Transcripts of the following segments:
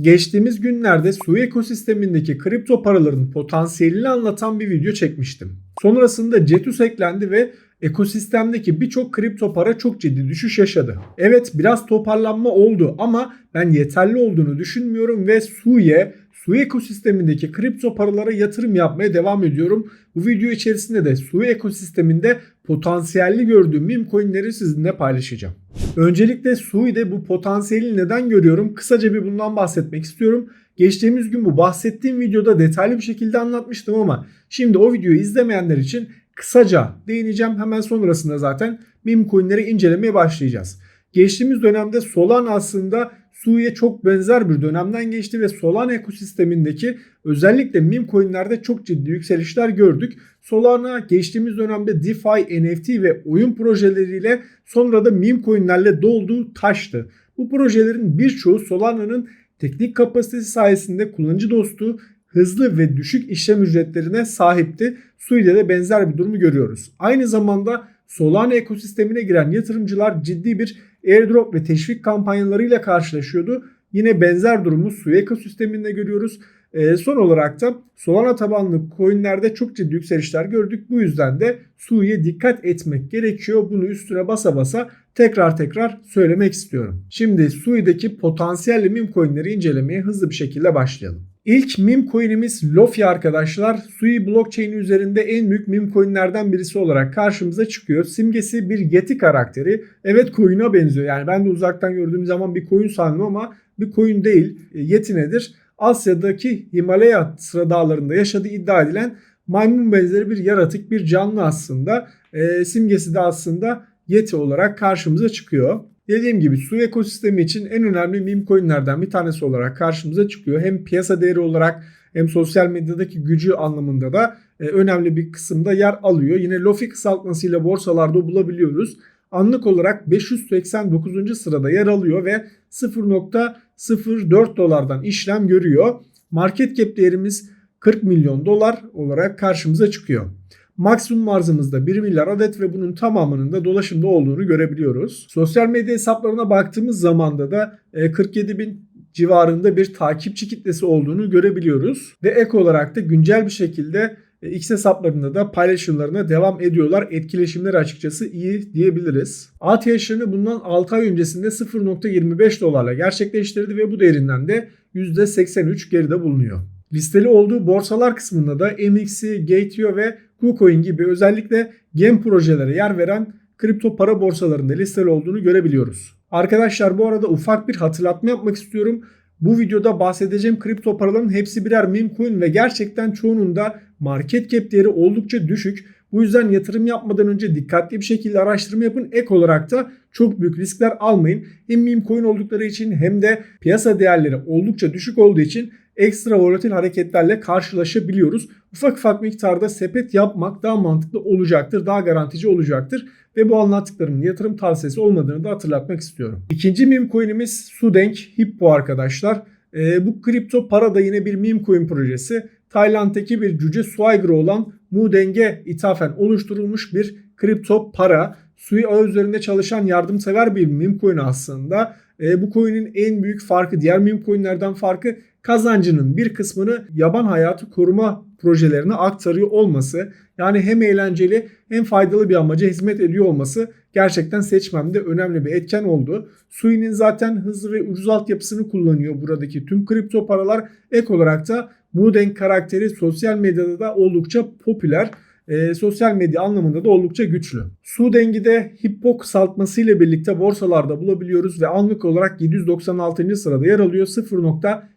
Geçtiğimiz günlerde su ekosistemindeki kripto paraların potansiyelini anlatan bir video çekmiştim. Sonrasında Cetus eklendi ve ekosistemdeki birçok kripto para çok ciddi düşüş yaşadı. Evet biraz toparlanma oldu ama ben yeterli olduğunu düşünmüyorum ve Su'ye su ekosistemindeki kripto paralara yatırım yapmaya devam ediyorum. Bu video içerisinde de su ekosisteminde potansiyelli gördüğüm meme coinleri sizinle paylaşacağım. Öncelikle Sui'de bu potansiyeli neden görüyorum? Kısaca bir bundan bahsetmek istiyorum. Geçtiğimiz gün bu bahsettiğim videoda detaylı bir şekilde anlatmıştım ama şimdi o videoyu izlemeyenler için kısaca değineceğim. Hemen sonrasında zaten meme coinleri incelemeye başlayacağız. Geçtiğimiz dönemde Solana aslında Su'ya çok benzer bir dönemden geçti ve Solana ekosistemindeki özellikle meme coinlerde çok ciddi yükselişler gördük. Solana geçtiğimiz dönemde DeFi, NFT ve oyun projeleriyle sonra da meme coinlerle dolduğu taştı. Bu projelerin birçoğu Solana'nın teknik kapasitesi sayesinde kullanıcı dostu, hızlı ve düşük işlem ücretlerine sahipti. Sui'de de benzer bir durumu görüyoruz. Aynı zamanda Solana ekosistemine giren yatırımcılar ciddi bir airdrop ve teşvik kampanyalarıyla karşılaşıyordu. Yine benzer durumu Sui ekosisteminde görüyoruz. E, son olarak da Solana tabanlı coinlerde çok ciddi yükselişler gördük. Bu yüzden de Sui'ye dikkat etmek gerekiyor. Bunu üstüne basa basa tekrar tekrar söylemek istiyorum. Şimdi Sui'deki potansiyelli meme coinleri incelemeye hızlı bir şekilde başlayalım. İlk meme coin'imiz Lofi arkadaşlar. Sui blockchain üzerinde en büyük meme coin'lerden birisi olarak karşımıza çıkıyor. Simgesi bir Yeti karakteri. Evet coin'a benziyor. Yani ben de uzaktan gördüğüm zaman bir coin sandım ama bir coin değil. E, Yeti nedir? Asya'daki Himalaya sıra dağlarında yaşadığı iddia edilen maymun benzeri bir yaratık, bir canlı aslında. E, simgesi de aslında Yeti olarak karşımıza çıkıyor. Dediğim gibi su ekosistemi için en önemli meme coinlerden bir tanesi olarak karşımıza çıkıyor. Hem piyasa değeri olarak hem sosyal medyadaki gücü anlamında da e, önemli bir kısımda yer alıyor. Yine Lofi kısaltmasıyla borsalarda bulabiliyoruz. Anlık olarak 589. sırada yer alıyor ve 0.04 dolardan işlem görüyor. Market cap değerimiz 40 milyon dolar olarak karşımıza çıkıyor. Maksimum arzımızda 1 milyar adet ve bunun tamamının da dolaşımda olduğunu görebiliyoruz. Sosyal medya hesaplarına baktığımız zamanda da 47 e, bin civarında bir takipçi kitlesi olduğunu görebiliyoruz. Ve ek olarak da güncel bir şekilde e, X hesaplarında da paylaşımlarına devam ediyorlar. Etkileşimleri açıkçası iyi diyebiliriz. ATH'ını bundan 6 ay öncesinde 0.25 dolarla gerçekleştirdi ve bu değerinden de %83 geride bulunuyor. Listeli olduğu borsalar kısmında da MXC, Gateo ve KuCoin gibi özellikle gem projelere yer veren kripto para borsalarında listeli olduğunu görebiliyoruz. Arkadaşlar bu arada ufak bir hatırlatma yapmak istiyorum. Bu videoda bahsedeceğim kripto paraların hepsi birer meme coin ve gerçekten çoğunun da market cap değeri oldukça düşük. Bu yüzden yatırım yapmadan önce dikkatli bir şekilde araştırma yapın. Ek olarak da çok büyük riskler almayın. Hem meme coin oldukları için hem de piyasa değerleri oldukça düşük olduğu için ekstra volatil hareketlerle karşılaşabiliyoruz. Ufak ufak miktarda sepet yapmak daha mantıklı olacaktır, daha garantici olacaktır. Ve bu anlattıklarımın yatırım tavsiyesi olmadığını da hatırlatmak istiyorum. İkinci meme coin'imiz Sudank Hippo arkadaşlar. E, bu kripto para da yine bir meme coin projesi. Tayland'daki bir cüce Swagger olan Mudeng'e ithafen oluşturulmuş bir kripto para. Sui ağı üzerinde çalışan yardımsever bir meme coin aslında. E, bu coin'in en büyük farkı diğer meme coin'lerden farkı kazancının bir kısmını yaban hayatı koruma projelerine aktarıyor olması. Yani hem eğlenceli hem faydalı bir amaca hizmet ediyor olması gerçekten seçmemde önemli bir etken oldu. Sui'nin zaten hızlı ve ucuz altyapısını kullanıyor buradaki tüm kripto paralar. Ek olarak da Muden karakteri sosyal medyada da oldukça popüler. E, sosyal medya anlamında da oldukça güçlü. Su dengi de Hippo kısaltması ile birlikte borsalarda bulabiliyoruz ve anlık olarak 796. sırada yer alıyor. 0.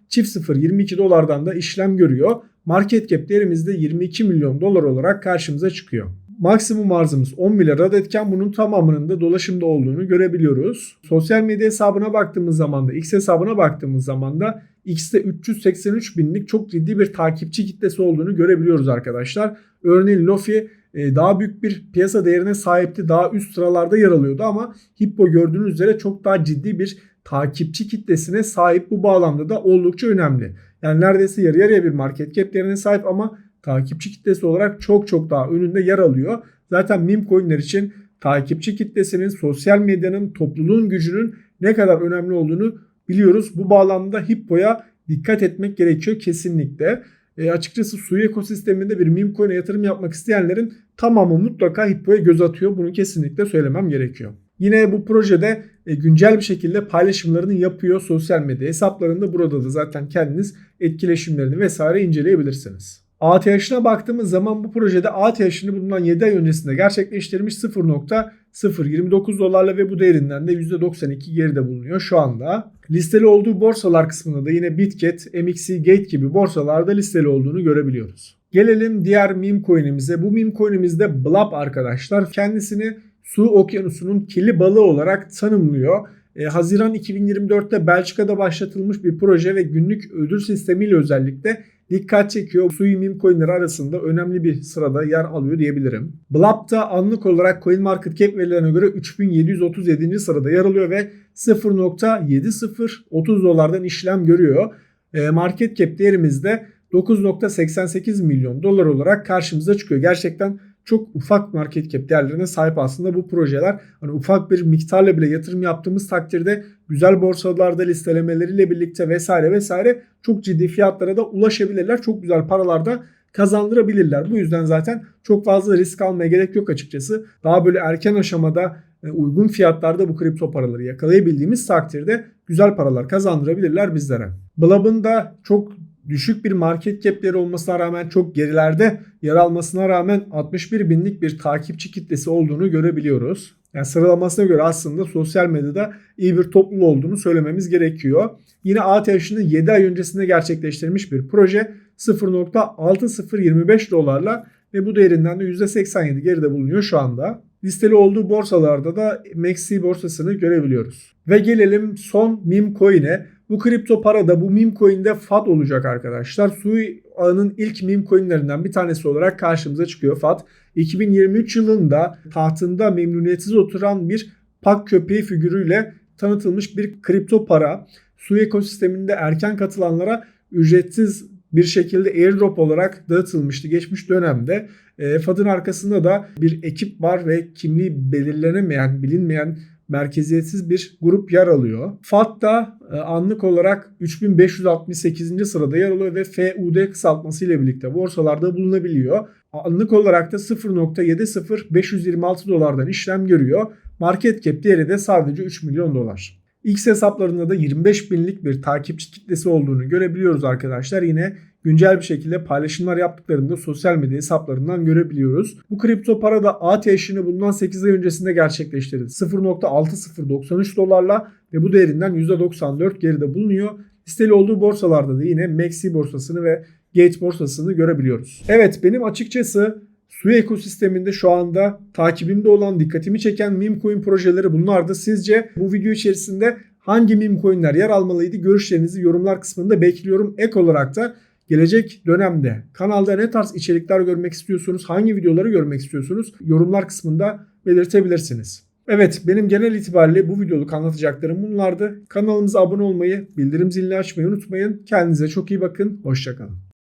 Çift 0 22 dolardan da işlem görüyor. Market cap değerimizde 22 milyon dolar olarak karşımıza çıkıyor. Maksimum arzımız 10 milyar adetken bunun tamamının da dolaşımda olduğunu görebiliyoruz. Sosyal medya hesabına baktığımız zaman da X hesabına baktığımız zaman da X'te 383 binlik çok ciddi bir takipçi kitlesi olduğunu görebiliyoruz arkadaşlar. Örneğin Lofi e, daha büyük bir piyasa değerine sahipti. Daha üst sıralarda yer alıyordu ama Hippo gördüğünüz üzere çok daha ciddi bir takipçi kitlesine sahip bu bağlamda da oldukça önemli. Yani neredeyse yarı yarıya bir market cap değerine sahip ama takipçi kitlesi olarak çok çok daha önünde yer alıyor. Zaten meme coinler için takipçi kitlesinin sosyal medyanın topluluğun gücünün ne kadar önemli olduğunu biliyoruz. Bu bağlamda Hippo'ya dikkat etmek gerekiyor kesinlikle. E, açıkçası suyu ekosisteminde bir meme coin'e yatırım yapmak isteyenlerin tamamı mutlaka Hippo'ya göz atıyor. Bunu kesinlikle söylemem gerekiyor. Yine bu projede e, güncel bir şekilde paylaşımlarını yapıyor sosyal medya hesaplarında. Burada da zaten kendiniz etkileşimlerini vesaire inceleyebilirsiniz. ATH'ına baktığımız zaman bu projede ATH'ini bundan 7 ay öncesinde gerçekleştirmiş 0.029 dolarla ve bu değerinden de %92 geride bulunuyor şu anda. Listeli olduğu borsalar kısmında da yine Bitget, MXC, Gate gibi borsalarda listeli olduğunu görebiliyoruz. Gelelim diğer meme coin'imize. Bu meme coin'imizde Blab arkadaşlar. Kendisini su okyanusunun kirli balığı olarak tanımlıyor. E, Haziran 2024'te Belçika'da başlatılmış bir proje ve günlük ödül sistemiyle özellikle dikkat çekiyor. Sui meme coinleri arasında önemli bir sırada yer alıyor diyebilirim. Blab da anlık olarak CoinMarketCap verilerine göre 3737. sırada yer alıyor ve 0.7030 dolardan işlem görüyor. E, market cap değerimizde 9.88 milyon dolar olarak karşımıza çıkıyor. Gerçekten çok ufak market cap değerlerine sahip aslında bu projeler. Hani ufak bir miktarla bile yatırım yaptığımız takdirde güzel borsalarda listelemeleriyle birlikte vesaire vesaire çok ciddi fiyatlara da ulaşabilirler. Çok güzel paralarda kazandırabilirler. Bu yüzden zaten çok fazla risk almaya gerek yok açıkçası. Daha böyle erken aşamada e, uygun fiyatlarda bu kripto paraları yakalayabildiğimiz takdirde güzel paralar kazandırabilirler bizlere. Blab'ın da çok düşük bir market cap'leri olmasına rağmen çok gerilerde yer almasına rağmen 61 binlik bir takipçi kitlesi olduğunu görebiliyoruz. Yani sıralamasına göre aslında sosyal medyada iyi bir topluluğu olduğunu söylememiz gerekiyor. Yine ATH'ını 7 ay öncesinde gerçekleştirilmiş bir proje 0.6025 dolarla ve bu değerinden de %87 geride bulunuyor şu anda. Listeli olduğu borsalarda da MXC borsasını görebiliyoruz. Ve gelelim son meme coin'e. Bu kripto para da bu meme coin'de FAT olacak arkadaşlar. Sui ağının ilk meme coin'lerinden bir tanesi olarak karşımıza çıkıyor FAT. 2023 yılında tahtında memnuniyetsiz oturan bir pak köpeği figürüyle tanıtılmış bir kripto para. Sui ekosisteminde erken katılanlara ücretsiz bir şekilde airdrop olarak dağıtılmıştı geçmiş dönemde. E, arkasında da bir ekip var ve kimliği belirlenemeyen, bilinmeyen merkeziyetsiz bir grup yer alıyor. FAT da e, anlık olarak 3568. sırada yer alıyor ve FUD kısaltması ile birlikte borsalarda bulunabiliyor. Anlık olarak da 0.70526 dolardan işlem görüyor. Market cap değeri de sadece 3 milyon dolar. X hesaplarında da 25 binlik bir takipçi kitlesi olduğunu görebiliyoruz arkadaşlar. Yine güncel bir şekilde paylaşımlar yaptıklarında sosyal medya hesaplarından görebiliyoruz. Bu kripto para da ATH'ini bundan 8 ay öncesinde gerçekleştirdi. 0.6093 dolarla ve bu değerinden %94 geride bulunuyor. Listeli olduğu borsalarda da yine Maxi borsasını ve Gate borsasını görebiliyoruz. Evet benim açıkçası Su ekosisteminde şu anda takibimde olan dikkatimi çeken meme coin projeleri bunlardı. Sizce bu video içerisinde hangi meme coinler yer almalıydı? Görüşlerinizi yorumlar kısmında bekliyorum. Ek olarak da gelecek dönemde kanalda ne tarz içerikler görmek istiyorsunuz? Hangi videoları görmek istiyorsunuz? Yorumlar kısmında belirtebilirsiniz. Evet benim genel itibariyle bu videoluk anlatacaklarım bunlardı. Kanalımıza abone olmayı, bildirim zilini açmayı unutmayın. Kendinize çok iyi bakın. Hoşçakalın.